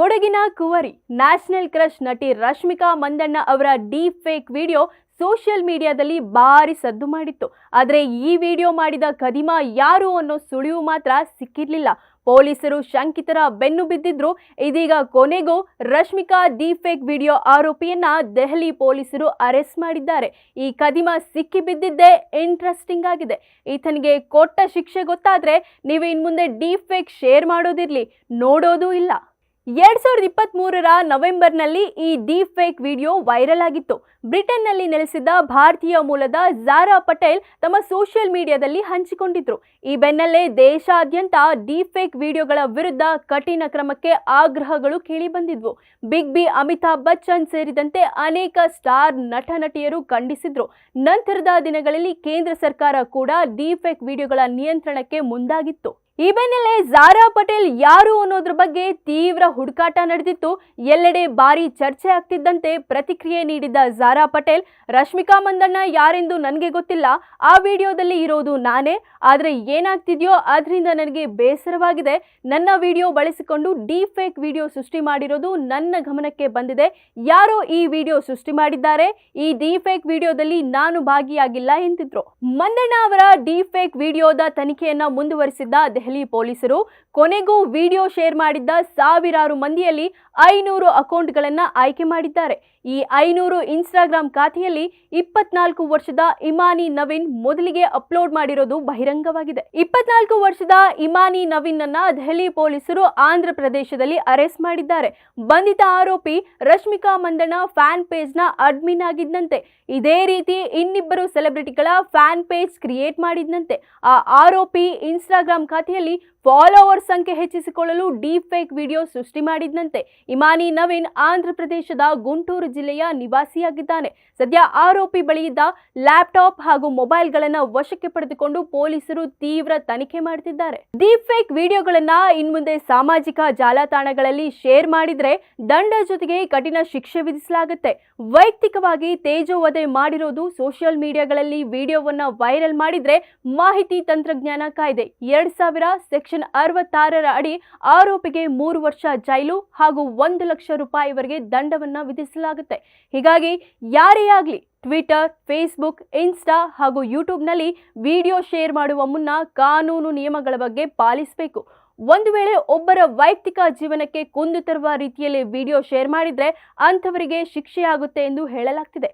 ಕೊಡಗಿನ Kuwari national crush ನಟಿ ರಶ್ಮಿಕಾ ಮಂದಣ್ಣ ಅವರ ಡೀಪ್ ಫೇಕ್ ವಿಡಿಯೋ ಸೋಷಿಯಲ್ ಮೀಡಿಯಾದಲ್ಲಿ ಭಾರಿ ಸದ್ದು ಮಾಡಿತ್ತು. ಆದರೆ ಈ ವಿಡಿಯೋ ಮಾಡಿದ ಕದಿಮ ಯಾರು ಅನ್ನೋ ಸುಳಿವು ಮಾತ್ರ ಸಿಕ್ಕಿರಲಿಲ್ಲ. ಪೊಲೀಸರು ಶಂಕಿತರ ಬೆನ್ನು ಬಿದ್ದಿದ್ರು. ಇದೀಗ ಕೊನೆಗೂ ರಶ್ಮಿಕಾ ಫೇಕ್ ವಿಡಿಯೋ ಆರೋಪಿಯನ್ನ ದೆಹಲಿ ಪೊಲೀಸರು ಅರೆಸ್ಟ್ ಮಾಡಿದ್ದಾರೆ. ಈ ಕದಿಮ ಸಿಕ್ಕಿ ಬಿದ್ದಿದ್ದೇ ಇಂಟ್ರೆಸ್ಟಿಂಗ್ ಆಗಿದೆ. ಈತನಿಗೆ ಕೊಟ್ಟ ಶಿಕ್ಷೆ ಗೊತ್ತಾದ್ರೆ ನೀವು ಇನ್ಮುಂದೆ ಡೀಪ್ ಫೇಕ್ ಶೇರ್ ಮಾಡೋದಿರಲಿ, ನೋಡೋದೂ ಇಲ್ಲ. ಎರಡ್ ಸಾವಿರದ ಇಪ್ಪತ್ತ್ ಮೂರರ ನವೆಂಬರ್ನಲ್ಲಿ ಈ ಡೀಪ್ ಫೇಕ್ ವಿಡಿಯೋ ವೈರಲ್ ಆಗಿತ್ತು. ಬ್ರಿಟನ್ನಲ್ಲಿ ನೆಲೆಸಿದ್ದ ಭಾರತೀಯ ಮೂಲದ ಝಾರಾ ಪಟೇಲ್ ತಮ್ಮ ಸೋಷಿಯಲ್ ಮೀಡಿಯಾದಲ್ಲಿ ಹಂಚಿಕೊಂಡಿದ್ರು. ಈ ಬೆನ್ನಲ್ಲೇ ದೇಶಾದ್ಯಂತ ಡೀಪ್ ಫೇಕ್ ವಿಡಿಯೋಗಳ ವಿರುದ್ಧ ಕಠಿಣ ಕ್ರಮಕ್ಕೆ ಆಗ್ರಹಗಳು ಕೇಳಿಬಂದಿದ್ವು ಬಿಗ್ ಬಿ ಅಮಿತಾಬ್ ಬಚ್ಚನ್ ಸೇರಿದಂತೆ ಅನೇಕ ಸ್ಟಾರ್ ನಟ ನಟಿಯರು ಖಂಡಿಸಿದ್ರು. ನಂತರದ ದಿನಗಳಲ್ಲಿ ಕೇಂದ್ರ ಸರ್ಕಾರ ಕೂಡ ಡೀಪ್ ಫೇಕ್ ವಿಡಿಯೋಗಳ ನಿಯಂತ್ರಣಕ್ಕೆ ಮುಂದಾಗಿತ್ತು. ಈ ಬೆನ್ನಲ್ಲೇ ಜಾರಾ ಪಟೇಲ್ ಯಾರು ಅನ್ನೋದ್ರ ಬಗ್ಗೆ ತೀವ್ರ ಹುಡುಕಾಟ ನಡೆದಿತ್ತು. ಎಲ್ಲೆಡೆ ಭಾರಿ ಚರ್ಚೆ ಆಗ್ತಿದ್ದಂತೆ ಪ್ರತಿಕ್ರಿಯೆ ನೀಡಿದ್ದ ಜಾರಾ ಪಟೇಲ್, ರಶ್ಮಿಕಾ ಮಂದಣ್ಣ ಯಾರೆಂದು ನನಗೆ ಗೊತ್ತಿಲ್ಲ, ಆ ವಿಡಿಯೋದಲ್ಲಿ ಇರೋದು ನಾನೇ, ಆದರೆ ಏನಾಗ್ತಿದೆಯೋ ಅದರಿಂದ ನನಗೆ ಬೇಸರವಾಗಿದೆ. ನನ್ನ ವಿಡಿಯೋ ಬಳಸಿಕೊಂಡು ಡೀಪ್ ಫೇಕ್ ವಿಡಿಯೋ ಸೃಷ್ಟಿ ಮಾಡಿರೋದು ನನ್ನ ಗಮನಕ್ಕೆ ಬಂದಿದೆ. ಯಾರೋ ಈ ವಿಡಿಯೋ ಸೃಷ್ಟಿ ಮಾಡಿದ್ದಾರೆ, ಈ ಡೀಪ್ ಫೇಕ್ ವಿಡಿಯೋದಲ್ಲಿ ನಾನು ಭಾಗಿಯಾಗಿಲ್ಲ ಎಂದಿದ್ರು ಮಂದಣ್ಣ ಅವರ ಡೀಪ್ ಫೇಕ್ ವಿಡಿಯೋದ ತನಿಖೆಯನ್ನು ಮುಂದುವರಿಸಿದ್ದ ಪೊಲೀಸರು ಕೊನೆಗೂ ವಿಡಿಯೋ ಶೇರ್ ಮಾಡಿದ್ದ ಸಾವಿರಾರು ಮಂದಿಯಲ್ಲಿ ಐನೂರು ಅಕೌಂಟ್ಗಳನ್ನು ಆಯ್ಕೆ ಮಾಡಿದ್ದಾರೆ. ಈ ಐನೂರು ಇನ್ಸ್ಟಾಗ್ರಾಮ್ ಖಾತೆಯಲ್ಲಿ ಇಪ್ಪತ್ನಾಲ್ಕು ವರ್ಷದ ಇಮಾನಿ ನವೀನ್ ಮೊದಲಿಗೆ ಅಪ್ಲೋಡ್ ಮಾಡಿರೋದು ಬಹಿರಂಗವಾಗಿದೆ. ಇಪ್ಪತ್ನಾಲ್ಕು ವರ್ಷದ ಇಮಾನಿ ನವೀನ್ ಅನ್ನ ದೆಹಲಿ ಪೊಲೀಸರು ಆಂಧ್ರ ಪ್ರದೇಶದಲ್ಲಿ ಅರೆಸ್ಟ್ ಮಾಡಿದ್ದಾರೆ. ಬಂಧಿತ ಆರೋಪಿ ರಶ್ಮಿಕಾ ಮಂದಣ್ಣ ಫ್ಯಾನ್ ಪೇಜ್ನ ಅಡ್ಮಿನ್ ಆಗಿದ್ದಂತೆ ಇದೇ ರೀತಿ ಇನ್ನಿಬ್ಬರು ಸೆಲೆಬ್ರಿಟಿಗಳ ಫ್ಯಾನ್ ಪೇಜ್ ಕ್ರಿಯೇಟ್ ಮಾಡಿದ್ದಂತೆ ಆ ಆರೋಪಿ ಇನ್ಸ್ಟಾಗ್ರಾಮ್ ಖಾತೆಯಲ್ಲಿ ಫಾಲೋವರ್ ಸಂಖ್ಯೆ ಹೆಚ್ಚಿಸಿಕೊಳ್ಳಲು ಡೀಪ್ ಫೇಕ್ ವಿಡಿಯೋ ಸೃಷ್ಟಿ ಮಾಡಿದ್ದಂತೆ ಇಮಾನಿ ನವೀನ್ ಆಂಧ್ರ ಪ್ರದೇಶದ ಗುಂಟೂರು ಜಿಲ್ಲೆಯ ನಿವಾಸಿಯಾಗಿದ್ದಾನೆ. ಸದ್ಯ ಆರೋಪಿ ಬಳಿಯಿದ್ದ ಲ್ಯಾಪ್ಟಾಪ್ ಹಾಗೂ ಮೊಬೈಲ್ಗಳನ್ನು ವಶಕ್ಕೆ ಪಡೆದುಕೊಂಡು ಪೊಲೀಸರು ತೀವ್ರ ತನಿಖೆ ಮಾಡುತ್ತಿದ್ದಾರೆ ಡೀಪ್ ಫೇಕ್ ವಿಡಿಯೋಗಳನ್ನ ಇನ್ಮುಂದೆ ಸಾಮಾಜಿಕ ಜಾಲತಾಣಗಳಲ್ಲಿ ಶೇರ್ ಮಾಡಿದ್ರೆ ದಂಡ ಜೊತೆಗೆ ಕಠಿಣ ಶಿಕ್ಷೆ ವಿಧಿಸಲಾಗುತ್ತೆ. ವೈಯಕ್ತಿಕವಾಗಿ ತೇಜೋವಧೆ ಮಾಡಿರೋದು ಸೋಷಿಯಲ್ ಮೀಡಿಯಾಗಳಲ್ಲಿ ವಿಡಿಯೋವನ್ನ ವೈರಲ್ ಮಾಡಿದ್ರೆ ಮಾಹಿತಿ ತಂತ್ರಜ್ಞಾನ ಕಾಯ್ದೆ. ಎರಡ್ ಸಾವಿರ ಸೆಕ್ಷನ್ ಅರವತ್ತಾರರ ಅಡಿ ಆರೋಪಿಗೆ ಮೂರು ವರ್ಷ ಜೈಲು ಹಾಗೂ ಒಂದು ಲಕ್ಷ ರೂಪಾಯಿವರೆಗೆ ದಂಡವನ್ನು ವಿಧಿಸಲಾಗುತ್ತೆ. ಹೀಗಾಗಿ ಯಾರೇ ಆಗಲಿ ಟ್ವಿಟರ್ ಫೇಸ್ಬುಕ್ ಇನ್ಸ್ಟಾ ಹಾಗೂ ಯೂಟ್ಯೂಬ್ನಲ್ಲಿ ವಿಡಿಯೋ ಶೇರ್ ಮಾಡುವ ಮುನ್ನ ಕಾನೂನು ನಿಯಮಗಳ ಬಗ್ಗೆ ಪಾಲಿಸಬೇಕು. ಒಂದು ವೇಳೆ ಒಬ್ಬರ ವೈಯಕ್ತಿಕ ಜೀವನಕ್ಕೆ ಕುಂದು ತರುವ ರೀತಿಯಲ್ಲಿ ವಿಡಿಯೋ ಶೇರ್ ಮಾಡಿದರೆ ಅಂಥವರಿಗೆ ಶಿಕ್ಷೆಯಾಗುತ್ತೆ ಎಂದು ಹೇಳಲಾಗ್ತಿದೆ.